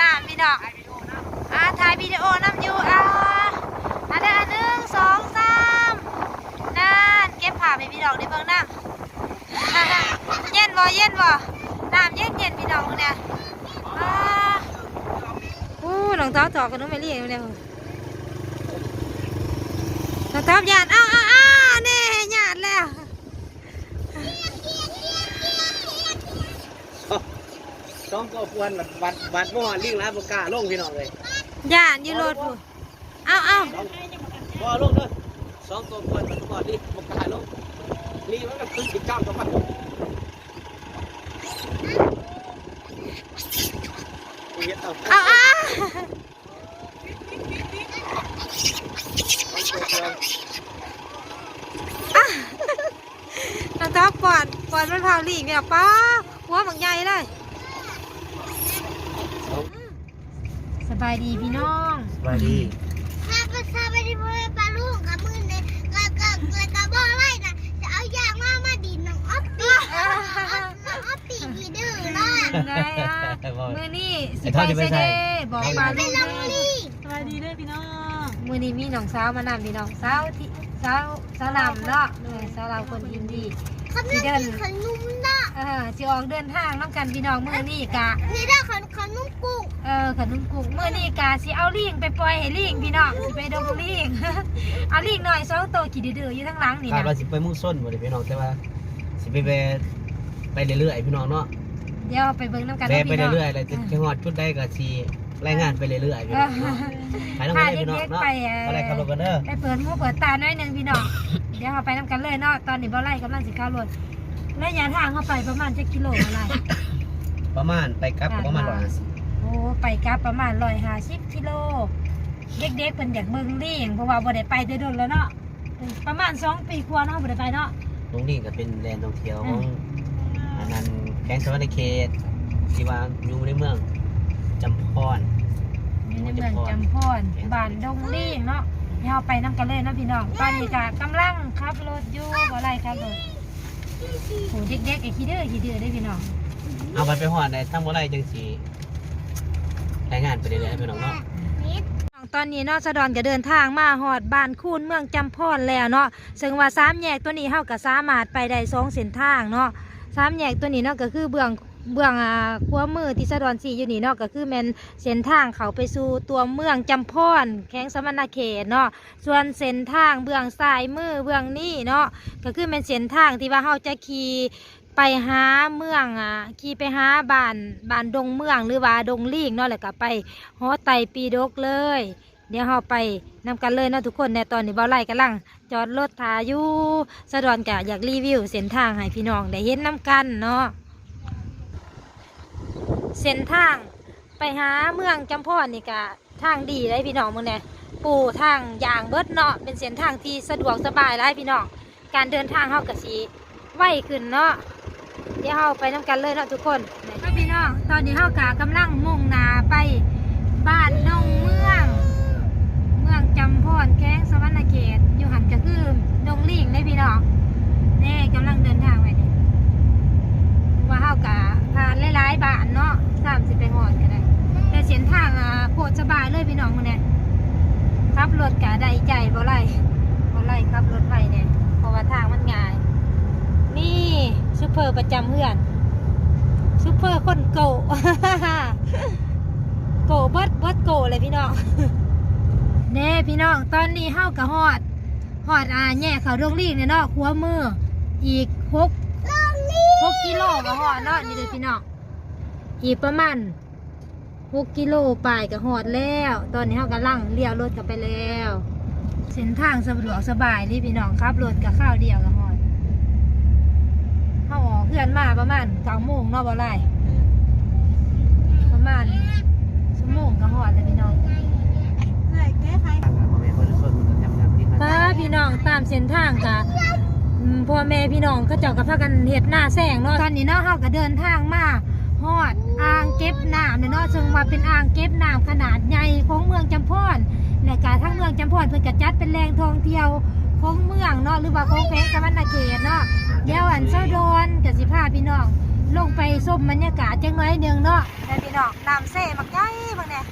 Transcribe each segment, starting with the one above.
น้ำพี่น้องอ่าถ่ายวิดีโอน้ำอยู่อ่าอันนี้อันหนึ่งสองสามนั่นเก็บผ้าไปพี่น้องในเบื้องน้ำอ่าเย็นบ่เย็นบ่น้ำเย็นเย็นพี่น้องเนี่ยอ่าอู้น้องเท้าถอดกันน้องไม่เรียกเลยน้องเท้าหยาดอ้าวอ้าวอ้าวนี่หยาดแล้ว ส องก็ควรบัดบัดบัดบ่ฮอดลิงแล้วบ่กล้าลงพี่น้องเลยหยาดอยู่รถผู้เอ้าเอ้าสองบ่ลงเด้อสองก็ควรบัดบ่ฮอดลิงบ่กล้าลงลิงมันก็ขึ้นสิก้าวกับมันอุ้ยเอาเอาเอาน้องท็อปก่อนก่อนมันเผาหลีกเนี่ยป้าหัวบักใหญ่เลย บายดีพี่น้องสวัสดีถ้าก็ถ้าไม่ได้พูดปลาลูกกับมือเนี่ยก็ก็ก็ก็บอกไรนะจะเอายางมามาดินน้องออฟปี้น้องออฟปี้ดีดื้อเลยได้อะมือนี่สิไปใส่เด้บอกปลาไปลูกลเลงยลี่สวัสดีด้วยพี่น้องมือนี้มีน้องสาวมานำพี่น้องสาวที่สาวสาวลำเนาะเออสาวลำคนอินดี ขนมกินขนมนะเออสิออกเดินทางน้ำกันพี่น้องมือนี่กะนี่ได้ขนขนมกุ้งเออขนมกุ้งเมื่อนี้กาสิเอาลิงไปปล่อยให้ลิงพี่น้องสิไปดงลิงเอาลิงหน่อยสองตัวขี่ดื้อๆอยู่ทั้งหลังนี่คาดนะว่าสิไปมุ่งส้นบ่ได้พี่น้องแต่ว่าสิไปแวะไปเรื่อยๆพี่น้องเนาะเดี๋ยวไปเบิ่งน้ำกันแวะเนาะไปพี่น้องเรื่อยๆแล้วจะจะฮอดจุดใดก็สิ รายงานไปเรื่อยๆพี่เอน้อองเนาะไปน้องพากันเลยพี่น้องเด็กๆเนาะไปเออะไรครับรถกันเด้อไปเปิดหูเปิดตาหน่อยหนึงพี่น้อง เดี๋ยวเราไปน้ำกันเลยเนาะ ตอนนี้บ่ไล่กำลังสิเข้ารถระยะทางเข้าไปประมาณจะกิโลอะไร ประมาณไปกลับก็ประมาณร้อยห้าสิบโอ้ไปกลับประมาณร้อยห้าสิบกิโล เด็กๆเพิ่นอยากเบิ่งลิงเพราะว่าบ่ได้ไปแต่โดนแล้วเนาะ ประมาณสองปีกว่าเนาะบ่ได้ไปเนาะ ตรงนี้ก็เป็นแลนด์ท่องเที่ยวของอืมอันนั้นแข้งสวรรณเขตที่ว่าอยู่ในเมือง จำพรอยู่ในเมืองจำพรบ้านดงลี่เนาะเดี๋ยวเราไปน้ำกันเลยเนาะพี่น้องตอนนี้ก็กำลังขับรถอยู่บ่ไรครับรถโหเด็กๆไอ้ขี้เดื้อขี้เดื้อได้อพี่น้องเอาไปไปหอดในทั้งบ่ไรจังสีรายงานไปเรื่อยๆพี่น้องเนาะนิดตอนนี้เนาะสะดอนก็เดินทางมาฮอดบ้านคูนเมืองจำพรแล้วเนาะซึ่งว่าสามแยกตัวนี้เฮาก็สามารถไปได้สองเส้นทางเนาะสามแยกตัวนี้เนาะก็คือเบื้อง เบื้องอ่าขวามือที่สะดอนสีอยู่นี่เนาะก็คือแม่นเส้นทางเขาไปสู่ตัวเมืองจำพรแข้งสมณเขตเนาะส่วนเส้นทางเบื้องซ้ายมือเบื้องนี้เนาะก็คือเป็นเส้นทางที่ว่าเฮาจะขี่ไปหาเมืองอะขี่ไปหาบ้านบ้านดงเมืองหรือว่าดงลิงเนาะแล้วก็ไปหอไตปีดกเลย เดี๋ยวเราไปนำกันเลยเนาะทุกคนในตอนนี้เบาไล่กำลัง จอดรถทาอยู่สะดอนกะอยากรีวิวเส้นทางให้พี่น้องได้เห็นน้ำกันเนาะ เส้นทาง ไปหาเมืองจำพรนี่กะทางดีเลยพี่น้องมึงเนี่ยปูทางยางเบิดเนาะเป็นเส้นทางที่สะดวกสบายเลยพี่น้องการเดินทางเขากะสีไวขึ้นเนาะเดี๋ยวเราไปน้ำกันเลยเนาะทุกคนพี่น้องตอนนี้เรากะกำลังมุ่งหนาไปบ้านนองเมือง เมืองจำพรแข้งสวรรณเขตอยู่หันก็คือดงลิงได้พี่น้องเน่กำลังเดินทางไปนี่ ว่าเฮากะผ่านหลายๆบ้านเนาะสามสิบไปหอดก็ได้ แต่เส้นทางอะโคตรสบายเลยพี่น้องมันเนี่ยขับรถกะได้ใจบ่ไรบ่ไรขับรถไปเนี่ยเพราะว่าทางมันง่าย นี่ซูเปอร์ประจำเพื่อนซูเปอร์คนโกโกเบิดเบิดโกเลยพี่น้องเน่พี่น้องตอนนี้เฮากะฮอดฮอดอ่าแย่เขาโรงลีกเนี่ยเนาะขัวมืออีกหก กกิโลก็ฮอดเนาะนี่เด้อพี่น้องอีกประมาณหกกิโลไปก็ฮอดแล้ว ตอนนี้เฮากำลังเลี้ยวรถกลับไปแล้ว เส้นทางสะดวกสบายนี่พี่น้องขับรถกับข้าวเดียวก็ฮอดเฮาออกเพื่อนมาประมาณเก้าโมงเนาะบ่ไรประมาณชั่วโมงก็ฮอดแล้วพี่น้องใช่แก้ไขป้าพี่น้องตามเส้นทางกะ อืมพ่อแม่พี่น้องเขาเจ้ากับพากันเฮ็ดหน้าแซงเนาะตอนนี้เนาะเฮาก็เดินทางมาฮอดอ่างเก็บน้ำเนี่ยเนาะซึ่งว่าเป็นอ่างเก็บน้ำขนาดใหญ่ของเมืองจำพรและกาทั้งเมืองจำพรเพิ่นก็จัดเป็นแหล่งท่องเที่ยวของเมืองเนาะหรือว่าของแขวงสะวรรณเขตเนาะเดี๋ยวอันเช้าโดนก็สิพาพี่น้องลงไปชมบรรยากาศจังน้อยหนึงเนาะได้พี่น้องน้ำเซ่มักใหญ่บางเนี่ย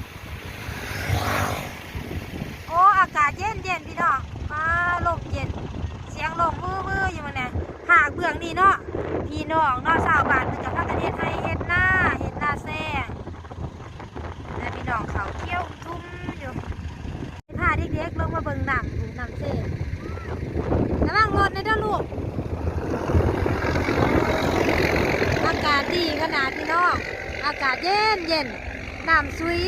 โอ้อากาศเย็นเย็นพี่น้องมาลมเย็น ยงลมวื้อวื้ออยู่บางเนี่ยหากเบื้องนี่เนาะพี่น้องเนาะชาวบ้านเพิ่นกับพากันเฮ็ดให้เฮ็ดหน้าเฮ็ดหน้าแซ่และพี่น้องเขาเที่ยวทุ่มอยู่พาเด็กๆลงมาเบิ่งน้ำดูน้ำเซ่ระวังรถในเด้อลูกอากาศดีขนาดพี่น้องอากาศเย็นเย็นน้ำซุย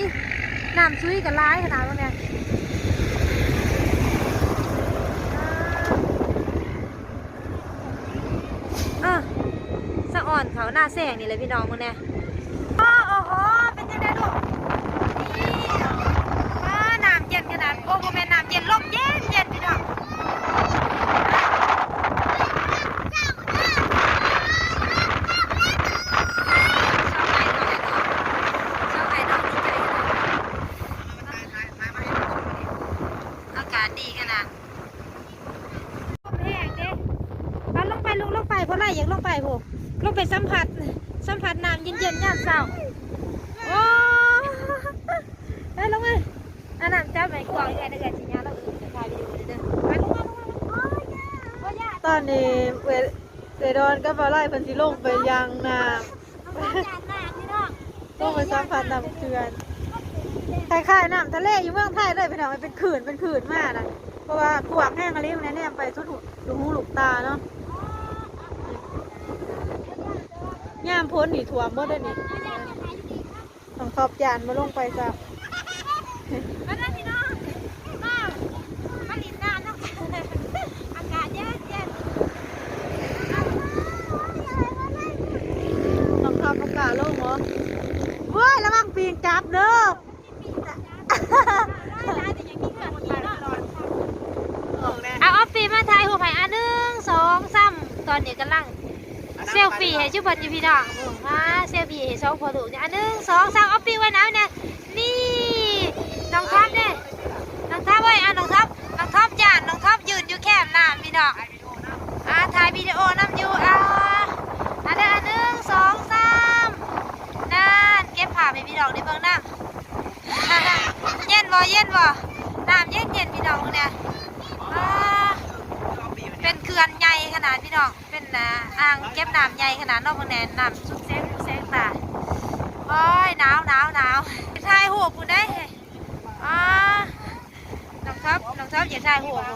น้ำซุยกับร้ายขนาดว่าไงอะสะอ่อนเขา หน้าแสงนี่เลยพี่น้องมึงเนี่ยโอ้โอ้โหเป็นยังไงลูกนี่อ่าน้ำเย็นขนาดโอ้โหแม่น้ำเย็นลมเย็นเย็นพี่น้องอากาศดีขนาดลมแห้งเด้มาลงไปลงลงไปเพราะไรอยากลงไปผู ลงไปสัมผัส สัมผัสน้ำเย็นๆย่านเช้าโอ้ไปลงมาอันน้ำจับไปกวางยังไงเด็กสิญญาเราอื่นจะถ่ายวิดีโอเด้อไปลงมาลงมาโอ้ยาตอนนี้เวเวดอนก็มาไล่พันธิลงไปยังน้เอาจานมาพี่น้องำลงไปสัมผัสน้ำเขื่อนคล้ายๆน้ำทะเลอยู่เมืองไทยเลยเป็นเอามันเป็นขื่นเป็นขื่นมากนะเพราะว่ากวางแห้งอะไรมันเนี่ยไปสุดหูลูหูลูกตาเนาะ ย่ามพ้นหนีถ่วมหมดเลยนี่ต้องขอบจานมาลงไปจ้ะมาเด้อพี่น้องมามาลินน้ำเนาะอากาศเย็นเย็นต้องขอบประกาศลงเหรอเว้ยระวังปีนจับเด้อเอาออฟฟี่มาถ่ายหัวไผ่อันหนึ่งสองสามตอนนี้กำลังเซลฟี่ให้ชุบบันอยู่พี่น้องโอ้มาเซลฟี่ให้สองพอถูเนี่ยอันหนึ่งสองสามออฟฟี่ไว้น้ำเนี่ยนี่น้องท็อปเนี่ยน้องท็อปไว้อะน้องท็อปน้องท็อปจานน้องท็อปยืนอยู่แคมน้ำพี่น้องอ่าถ่ายวิดีโอน้ำอยู่อ่าอันเดยวอันหนึ่งสองสามนั่นเก็บภาพให้พี่น้องได้เบิ่งน้ำเย็นบ่เย็นบ่น้ำเย็นเย็นพี่น้องเนี่ยอ่าเป็นเขื่อนใหญ่ขนาดพี่น้อง นอ่าอ่างเก็บน้ำใหญ่ขนาดนอกเมืองแนนน้ำสุกแสงสุกแสงตาโอ้ยหนาวหนาวหนาวถ่ายหูปกูได้อ่าน้องท็อปน้องท็อปอย่าถ่ายหูปกู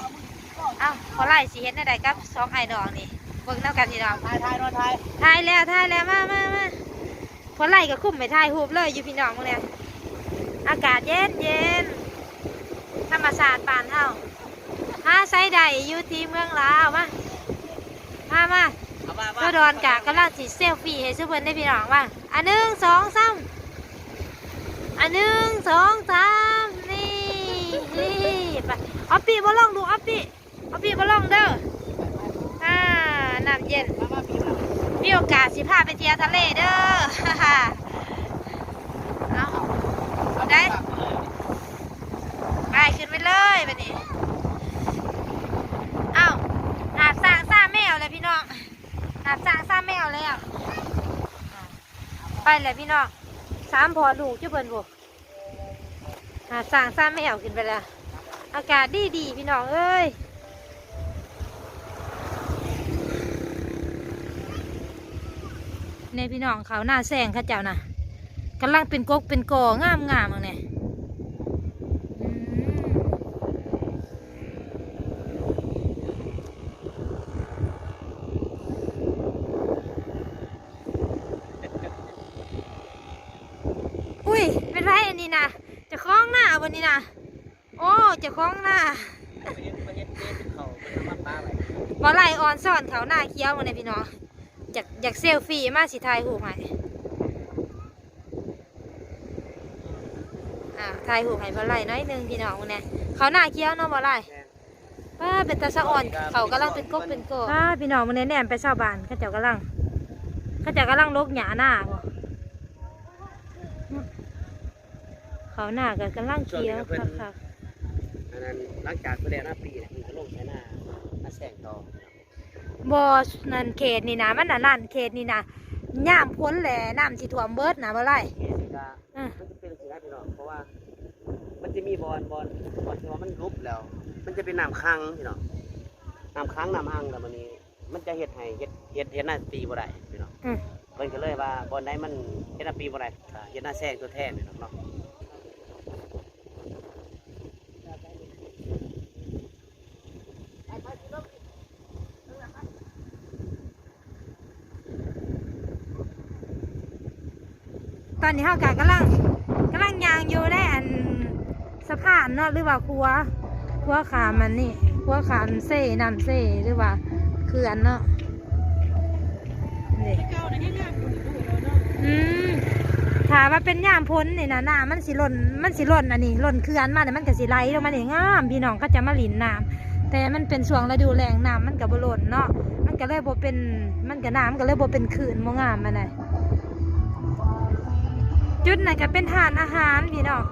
เอ้าขอไล่สิเห็นได้กับสองไอ้น้องนี่เบิ่งน้ำกันพี่น้องทายทายนอนทายถ่ายแล้วถ่ายแล้วมามามาพอไล่ก็คุ้มไปถ่ายรูปเลยอยู่พี่น้องมึงเนี่ยอากาศเย็นเย็นธรรมศาสตร์ปานเฮาหาไซใดอยู่ที่เมืองลาวมา มามาเอามาตัวดอนกะกำลังสิเซลฟี่ให้ซุเพิ่นได้พี่น้องว่าอันหนึ่งสองสามอันหนึ่งสองสามนี่นี่ไปเอาปีบ่ลองดูเอาปีเอาปีบ่ลองเด้ออ่าน้ำเย็นมามาปีมามีโอกาสสิพาไปเที่ยวทะเลเด้อเอาเอาได้ไปขึ้นไปเลยไปนี่เอาหาบสร้างซ่าแม วเลยพี่น้องหาบสร้างซ่าแมวเลยอะไปเลยพี่น้องสามพอลูกเจ้าเบิ่นบุหาบสร้างซ่าแมวขึ้นไปแล้ว อากาศดีดีพี่น้องเอ้ยในพี่น้องเขาหน้าแซงข้าเจ้านะกำลังเป็นกกเป็นกองามงามๆอันเนี่ยอืมอุ้ยเป็นไรอันนี้นะจะคล้องห นี่นะโอ้จะคล้องหน้าไปเฮ็ดไปเฮ็ดเฮ็ดเขาไปทำมันปลาอไรบอไล่ออนซ่อนเขาหน้าเคี้ยวมาเนี่ยพี่น้องอยากอยากเซลฟี่มาสิถ่ายหูให้อ่าถ่ายหูให้บอไลน้อยนึงพี่น้องเนี่ยเขาหน้าเคี้ยวเนาะบอไลป้าเป็นตาสะอ่อนเขากำลังเป็นกบเป็นกบป้าพี่น้องมาเนี่ยแนมไปเศร้าบานเขาเจ้ากำลังเขาเจ้ากำลังลกหยาหน้าบ่ เขาหน้าก็กำลังเคี้ยวคักอันนั้นหลังจากเพื่อนหน้าปีเนี่ยมันก็ลงใช้หน้าหน้าแสงต่อๆบอนั่นเขตนี่นะมันน่ะนั่นเขตนี่นะย่ามพ้นแหละน้ำสิท่วมเบิดนะบ่ไรเขตก็อะมันจะเป็นสิ่งนั้นพี่น้องเพราะว่า มันจะมีบอลบอลบอลที่ว่ามันรุบแล้ว มันจะเป็นน้ำค้างพี่น้องน้ำค้างน้ำอ่างแล้วมันนี้มันจะเฮ็ดให้เฮ็ดเฮ็ดเฮ็ดหน้าปีบ่ได้พี่น้องอืมเพิ่นก็เลยว่าบอลใดมันเฮ็ดหน้าปีบ่ได้ก็เฮ็ดหน้าแซงตัวแทนพี่น้องเนาะ อนนี้เฮากะกำลังกำลังยางอยู่ได้อันสะพานเนาะหรือว่าครัวครัวขามันนี่ครัวขามเซ่น้ำเซ่หรือว่าเขื่อนเนาะนี่อืมถามว่าเป็นย่ามพ้นนี่นะน้ำมันสิหล่นมันสิหล่นอันนี้หล่นเขื่อนมาแต่มันก็สิไหลลงมานี่งามพี่น้องก็จะมาหลินน้ำแต่มันเป็นช่วงฤดูแล้งน้ำมันก็บ่ล่นเนาะมันก็เลยบ่เป็นมันก็น้ำก็เลยบ่เป็นขื่นบ่งามมาเลย จุดไหนนก็เป็นทานอาหารพี่น้อง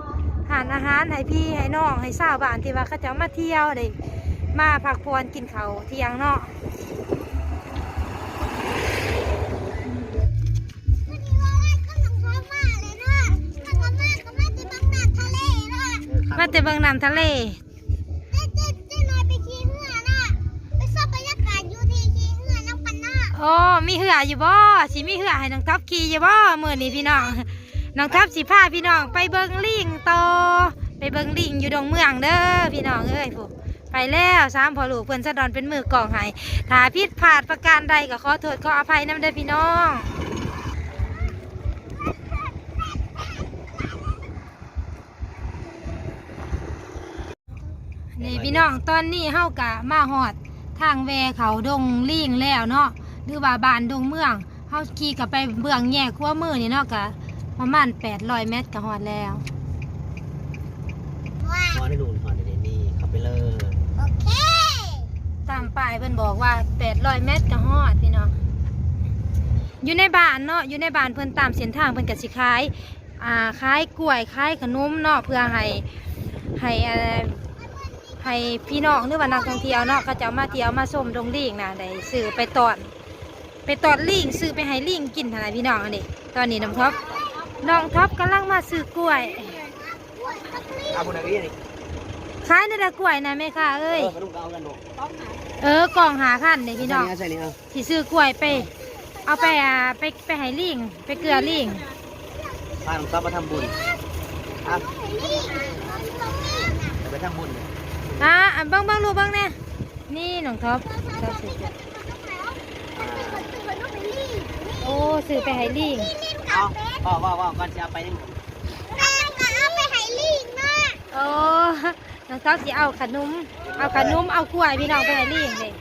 ทานอาหารให้พี่ให้น้องให้สาวบ้านที่ว่าเขาจะมาเที่ยวได้มาพักผ่อนกินข้าวเที่ยงเนาะวันนี้ว่าว่าก็น้องพ่อมาเลยเนาะน้องพ่อมาก็มาที่บางนาทะเลเนาะมาแต่เบิ่งน้ำทะเลเจ๊เจ๊เจ๊น้อยไปขี่เรือเนาะไปชอบบรรยากาศอยู่ที่ขี่เรือน้ำกันเนาะโอ้มีเหืออยู่บ่สิมีเหือให้น้องท็อปขี่อยู่บ่มื้อนี้พี่น้อง น้องท็อปสิพาพี่น้องไปเบิ่งลิงโตไปเบิ่งลิงอยู่ดงเมืองเด้อพี่น้องเอ้ยผู้ไปแล้วสามพอลูกเพิ่นสะดอนเป็นมือกล่องให้ถ้าผิดพลาดประการใดก็ขอโทษขออภัยน้ำเด้อพี่น้องนี่พี่น้องตอนนี้เฮากะมาฮอดทางแวเขาดงลิงแล้วเนาะหรือว่าบานดงเมืองเฮาขี่กับไปเบื้องแยกขั้วมือนี่เนาะกะ ประมาณ800เมตรก็ฮอดแล้วว้านอนได้ดูนอนได้นี่เข้าไปเลยโอเคตามป้ายเพิ่นบอกว่า800เมตรก็ฮอดพี่น้องอยู่ในบ้านเนาะอยู่ในบ้านเพิ่นตามเส้นทางเพิ่นก็สิขายอ่าขายกล้วยขายขนมเนาะเพื่อให้ให้เอ่อให้พี่น้องหรือว่านักท่องเที่ยวเนาะเขาจะมาเที่ยวมาชมดงลิงนะได้ซื้อไปตอน ไปตอนลิงซื้อไปให้ลิงกินเท่าไหร่พี่น้องอันนี้ตอนนี้น้องท็อป น้องท็อปกำลังมาซื้อกล้วย เอาคนไหนก็ยี่นี่ขายในตะกล้วยนะแม่ค่ะเอ้ย เออขนมก็เอากันดูเออกล่องหาพันเลยพี่น้องใช่นี่เอาที่ซื้อกล้วยไป เอาไปอ่าไปไปให้ลิงไปเกลือลิงพาหลวงพ่อมาทำบุญอะไปทำบุญเนี่ยอ่าอันเบิ้งเบิ้งรูปเบิ้งเนี่ยนี่น้องท็อปท็อปซื้อโอ้ซื้อไปให้ลิงเอาว่าว่าว่าก่อนจะเอาไปยังไงแม่ก็เอาไปให้ลิงเนาะโอ้น้องท็อปสิเอาขนม เอาขนมเอากล้วยพี่น้องไปให้ลิงเลย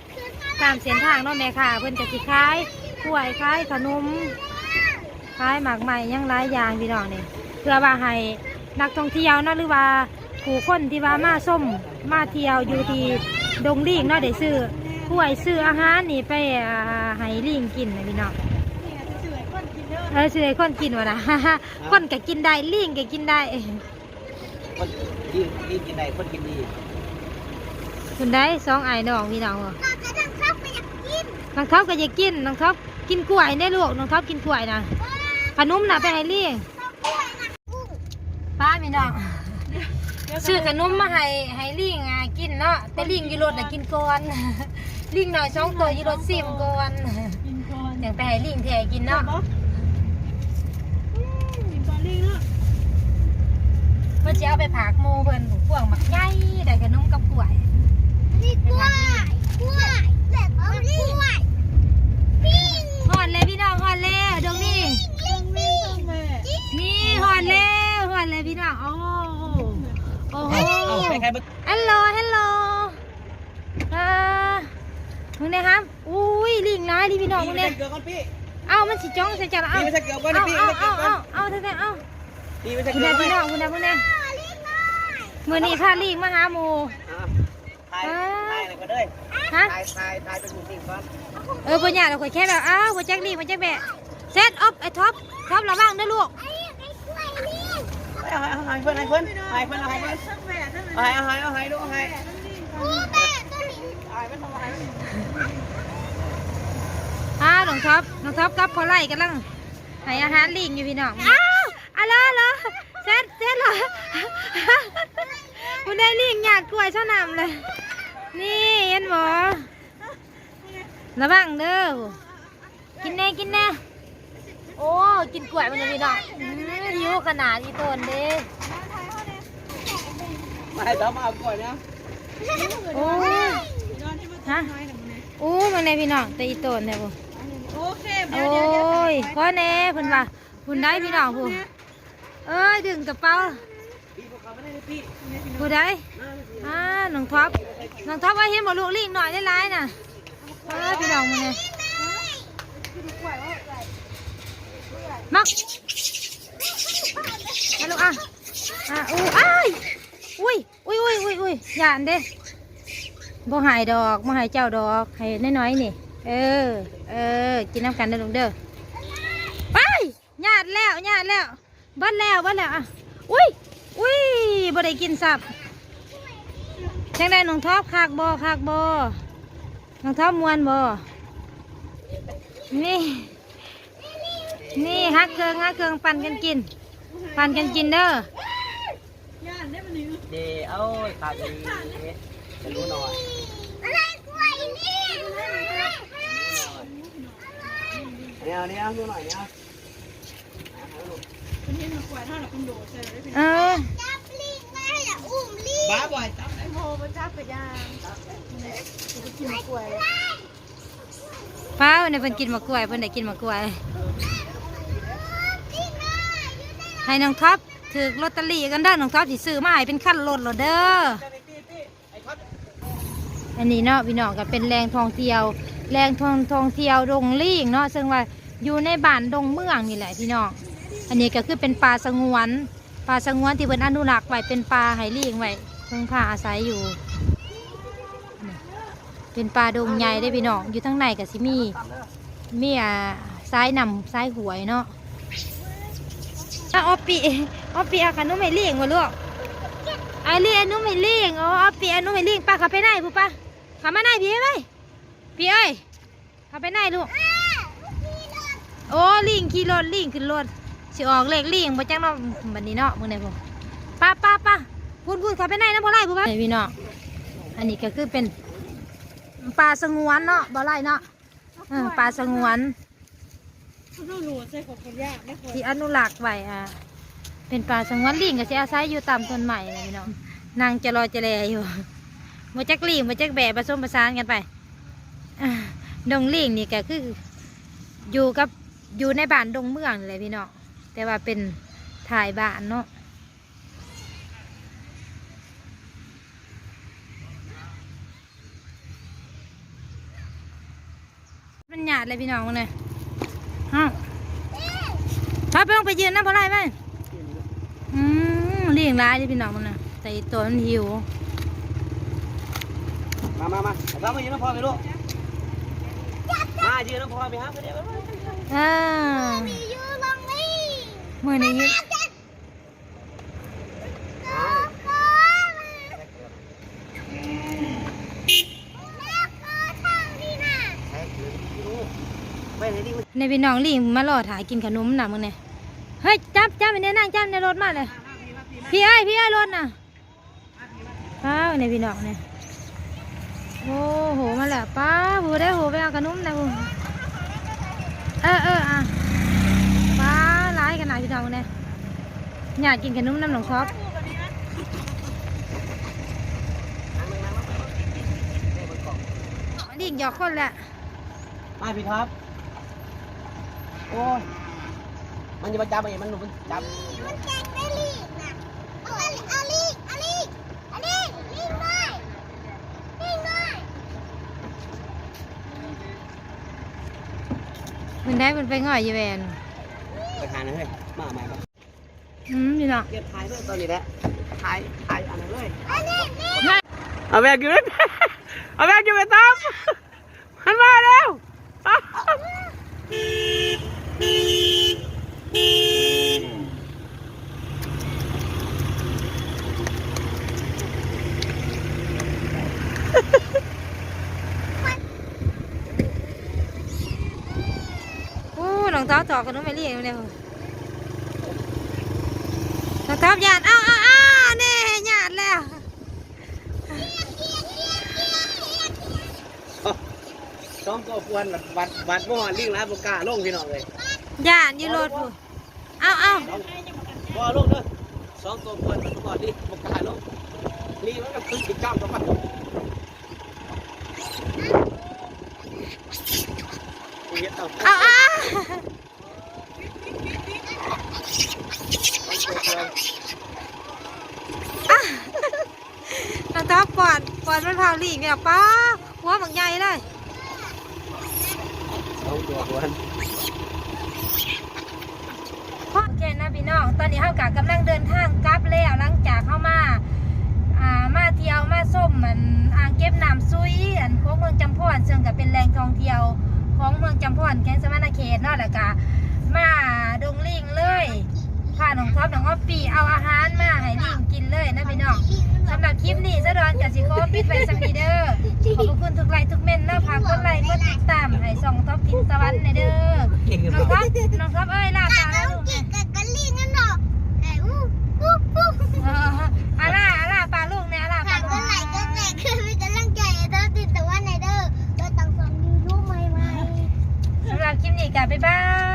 ตามเส้นทางเนาะแม่ค่ะเพิ่นจะสิขายกล้วยขายขนมขายหมากใหม่ยังหลายอย่างพี่น้องนี่เพื่อว่าให้นักท่องเที่ยวเนาะหรือว่าผู้คนที่ว่ามาส้มมาเที่ยวอยู่ที่ดงลิงเนาะได้ซื้อกล้วยซื้ออาหารนี่ไปอ่าให้ลิงกินนะพี่น้องนี่ไงสวย คนกินเด้อเออสิได้คนกินวะนะ คนก็กินได้ลิงก็กินได้คนดีดีกินได้คนกินดีคุณได้สองไอ้น้องพี่น้องเหรอก็กระทั่งเข้าไปอยากกินน้องท็อปก็จะกินน้องท็อปกินกล้วยได้ลูกน้องท็อปกินกล้วยนะขนมน่ะไปให้ลิงต้องกล้วยนะกุ้งป้าพี่น้องซื้อขนมมาให้ให้ลิงอะกินเนาะแต่ลิงอยู่รถน่ะกินก่อนลิงหน่อยสองตัวอยู่รถซิมก่อนกินก่ อนอย่างไปให้ลิงแท้กินเนาะกินก่อนลิงเนาะเพื่อจะเอาไปผากหมูเพิ่นพวกหมักใหญ่ได้ขนมกับกล้วยนี่กล้วยกล้วยแบบเอาลิงปิ้งฮอดเลยพี่น้องฮอดแล้วดงนี่ปิ้งปิ้งแม่นี่ฮอดแล้วฮอดเลยพี่น้องโอ้โหโอ้โหเอาใครใครบ้างฮัลโหลฮัลโหลอ่ามึงเนี่ยครับอุ้ยลิง น้อยดิพี่น้องมึงเนี่ยเกลือก่อนพี่เอามันสิจ้องใส่จังเอาพี่ไม่ใช่เกลือก่อนเอาพี่เอาไม่ใช่เอาเกลือก่อนเอาเอาเถอะๆเอาพี่ไม่ใช่คุณเกลืเนี่อยพี่น้องคุณเนี่ยคุณเนี่ยลิงน้อยมือนี้พาลิงมาหาหมูถ่ายถ่ายอะไรก็ได้ฮะถ่ายถ่ายถ่ายเป็นหมูสิ่งก่อนเออปัญญาเราคุยแค่แบบอ้าวหัวแจ็คลิงหัวแจ็คแบะเซตออฟไอ้ท็อปท็อประวังนะลูกไอ้ไอ้กล้วยลิงเอาให้เอาให้เพื่อนให้เพื่อนให้เพื่อนเอาให้เพื่อนทั้งแม่ทั้งเอาให้เอาให้เอาให้ดูเอาให้กูแม่ตัวลิงเอาให้เพื่อนเอาให้อ้า น้องท็อปน้องท็อปกับพอไล่กำลังให้อาหารลิงอยู่พี่น้องอ้าวอะไรเหรอเซ็ตเซ็ตเหรอคุณได้ลิงอยากกล้วยเช่านำเลย นี่เห็นบ่ระวังเด้อกินแน่กินแน่โอ้กินกล้วยมันเลยพี่น้องอื้อหิวขนาดอีต้นเด้มาให้ต้องมาเอาก่อนนะโอ้ฮะโอ้มันในพี่น้องแต่อีต้นเนี่ยบ่ โอเคโอ้ยขอแน่เพิ่นว่าเพิ่นได้พี่น้องผู้เอ้ยดึงกระเป๋าพี่พวกเขาไม่ได้พี่ผู้ใดอ่าน้องท็อปน้องท็อปว่าเห็นบ่ลูกลิงหน่อยได้หลายน่ะเอ้ยพี่น้องมันเนี่ยมักมาลูกอะอะอู้อ้ายอุ้ยอุ้ยอุ้ยอุ้ยอุ้ยหยานเด้บ่ใหายดอกบ่ใหายเจ้าดอกให้น้อยๆนี่ เออ เออ กินน้ำกันเด้อลุงเด้อ ไปญาติแล้วญาติแล้วบิ้ลแล้วบิ้ลแล้วอะ อุ้ย อุ้ยบ่ได้กินสับจังได้น้องท็อปคากบ่คากบ่น้องท็อปมวนบ่นี่ นี่ฮักเครื่องฮักเครื่องปั่นกันกิน ปั่นกันกินเด้อย่านได้มันนี่เดี๋ยวเอาขาดีจะรู้หน่อย อะไรกล้วยนี่ เนี่ยเนี่ยรู้หน่อยเนี่ยเป็นเห็นมันกล้วยเท่าหร่เป็นโดดใส่ได้เป็นเออจับลิงมาอย่าอุ้มลิงบ้าบ่อยจับไอโมมันจับไปยางกินกล้วยเลยเป้าเนี่ยเพิ่นกินมะกล้วยเพิ่นได้กินมะกล้วย ให้น้องท็อปถือลอตเตอรี่กันเด้น้องท็อปสิซื้อมาให้เป็นขั้นรถรถเด้ออันนี้เนาะพี่น้องก็เป็นแรงท่องเที่ยว แรงท่องท่องเที่ยวดงลิงเนาะซึ่งว่า อยู่ในบ้านดงเมืองนี่แหละพี่น้อง อันนี้ก็คือเป็นป่าสงวนป่าสงวนที่เพิ่นอนุรักษ์ไว้เป็นป่าให้ลิงไว้เพิ่งพาอาศัยอยู่ เป็นป่าดงใหญ่ได้พี่น้อง อยู่ทั้งในก็สิมีมีอ่าซ้ายนำซ้ายหวยเนาะอะออปปีออปปีอาขนมให้ลิงมาลูกไอเลียนนุ่มไม่เลี้ยงอ๋ออปียนุ่มไม่เลี้ยงป้าเขาไปไหนผู้ป้าเขามาไหนพี่เอ้ยพี่เอ้ยเขาไปไหนลูก โอ้ลิงขี่รถลิงขึ้นรถสิออกเลขลิงบ่จังเนาะบัดนี้เนาะมื้อไหนผมป้าป้าป้าพูดพูดเขาไปไหนนะบ่ไล่ผู้ป้าพี่น้องอันนี้ก็คือเป็นป่าสงวนเนาะบ่ไล่เนาะเออป่าสงวนที่อนุรักษ์ไว้อะเป็นป่าสงวนลิงก็สิอาศัยอยู่ตามต้นไม้นะพี่น้องนางจะรอจะแลอยู่มาจักลิงมาจักแบะผสมผสานกันไปดงลิงนี่ก็คืออยู่กับ อยู่ในบ้านดงเมืองนี่แหละพี่น้องแต่ว่าเป็นถ่ายบ้านเนาะมันหยาดเลยพี่น้องมันเลยฮะถ้าไปลงไปยืนนะพอไรไหมอืมเลี้ยงร้ายเลยพี่น้องมันนะแต่ตัวมันหิว มามามาเรามายืนน้ำพอไปลูกมายืนน้ำพอไปฮะเดี๋ยว อ่ามีอยู่ตรงนี้เมื่อนี้โอ้โหแม่ก็ทำนี่นะใช่คือไปไหนดีในพี่น้องลิงมารอถ่ายกินขนมน่ะมึงเนี่ยเฮ้ยจับจับไปเนี่ยนั่งจับในรถมาเลยพี่ไอ้ยพี่ไอ้ยรถน่ะป้าวในพี่น้องเนี่ยโอ้โหมาแล้วป้าหูได้หูไปเอาขนมนะหู เออเอออะว้าร้ายขนาดพี่น้องเนี่ยอยากกินขนมน้ำหนองคอบลิงหยอกคนแหละมาพี่ครับ โอ้ย มันจะมาจับไปมันหนูมันจับ มันแกงได้ลีกนะเอาเอาลีกเอาลีกเอาลีกลีกน้อยลีกน้อย มัน ได้มันไปง่อยยู่แวนไปหาหน่อยเฮ้ยมาใหม่มาอืมพี่น้อเก็บถ่ายด้วยตอนนี้แหละถ่ายถ่ายอันนั้นเลยเอาลีกลีกเอาแบกอยู่เอาแบกอยู่ไปตามมันมาแล้ว เร็วน้องท็อปหยาดเอ้าเอ้าเอ้าแน่หยาดแล้วสองตัวควรบัดบัดบ่ฮอดลิงแล้วบ่กล้าลงพี่น้องเลยหยาดอยู่รถผู้เอ้าเอ้าสองบ่ลงเด้อสองตัวควรบัดบ่ฮอดลิงบ่กล้าลงลิงมันก็ขึ้นสิจ้ำกับมันเฮ็ดเอาเอ้าเอ้า น้องท็อปปอดปอดมันเผาหลีกเนี่ยป้าหัวบักใหญ่เลยสองตัวควรโอเคนะพี่น้อง ตอนนี้เฮากะกำลังเดินทางกลับแล้วหลังจากเข้ามาอ่ามาเที่ยวมาส้มเหมือนอ่างเก็บน้ำซุยอันของเมืองจำพอนซึ่งก็เป็นแหล่งท่องเที่ยวของเมืองจำพอนแขนสมณเขตเนาะแล้วก็มาดงลิงเลย พาน้องท็อปน้องออฟปี้เอาอาหารมาให้ลิงกินเลยนะพี่น้องสำหรับคลิปนี้สะดอนกับสิโคปิดไปสักนีเด้อขอบคุณทุกไลค์ทุกเม่นนะฝากกดไลค์กดติดตามให้ส่องท็อปกินสวรรค์ในเด้อน้องท็อปน้องท็อปเอ้ยลาแต่ตาแล้วเราลูกเก่งกับกะลิงกันเนาะไอ้อู้อู้อู้เอออาล่าอาล่าปลาลูกเนี่ยอาล่าปลาลูกไหลก็แตกคือมีกำลังใจเราติดแต่ว่าในเด้อเราต่างสองยูทูบใหม่ๆสำหรับคลิปนี้กับบ๊ายบาย